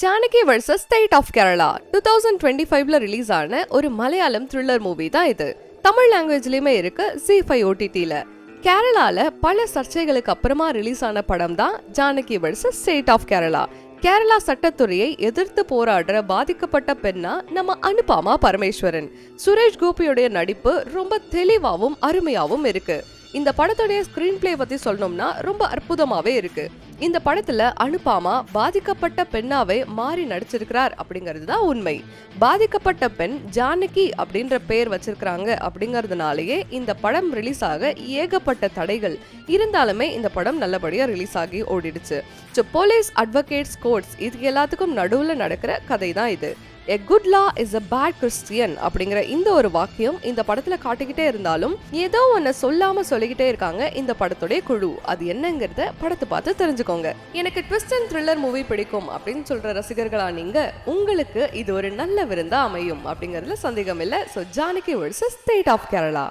Janaki versus state of Kerala two thousand twenty ஃபைவ்ல release ஆன ஒரு மலையாளம் த்ரில்லர் மூவி தான் இது. தமிழ் லாங்குவேஜ்லயுமே இருக்கு ஜி ஃபைவ் ஓடிடியில கேரளால பல சர்ச்சைகளுக்கு அப்புறமா ரிலீஸ் ஆன படம் தான் Janaki versus state of Kerala Kerala சட்டத்துறையை எதிர்த்து போராடுற பாதிக்கப்பட்ட பெண்ணா நம்ம அனுபாமா பரமேஸ்வரன். சுரேஷ் கோபியுடைய நடிப்பு ரொம்ப தெளிவாவும் அருமையாவும் இருக்கு. இந்த படத்துடைய ஸ்கிரீன் பிளே பத்தி சொல்லணும்னா ரொம்ப அற்புதமாவே இருக்கு. இந்த படத்துல அனுபாமா பாதிக்கப்பட்ட பெண்ணாவே மாறி நடிச்சிருக்கிறார் அப்படிங்கிறது தான் உண்மை. பாதிக்கப்பட்ட பெண் ஜானகி அப்படின்ற பெயர் வச்சிருக்கிறாங்க அப்படிங்கறதுனாலயே இந்த படம் ரிலீஸ் ஆக ஏகப்பட்ட தடைகள் இருந்தாலுமே இந்த படம் நல்லபடியா ரிலீஸ் ஆகி ஓடிடுச்சு. ஸோ போலீஸ் அட்வொகேட்ஸ் கோர்ட்ஸ் இது எல்லாத்துக்கும் நடுவில் நடக்கிற கதை தான் இது. A good law is a bad Christian அப்படிங்கிற இந்த ஒரு வாக்கியம் இந்த படத்துல காட்டிக்கிட்டே இருந்தாலும் ஏதோ ஒன்ன சொல்லாம சொல்லிக்கிட்டே இருக்காங்க இந்த படத்துடைய குழு. அது என்னங்கிறத படத்தை பார்த்து தெரிஞ்சுக்கோங்க. எனக்கு ட்விஸ்ட் அண்ட் த்ரில்லர் மூவி பிடிக்கும் அப்படின்னு சொல்ற ரசிகர்களா நீங்க உங்களுக்கு இது ஒரு நல்ல விருந்தா அமையும் அப்படிங்கறதுல சந்தேகம் இல்லை so Janaki versus state of Kerala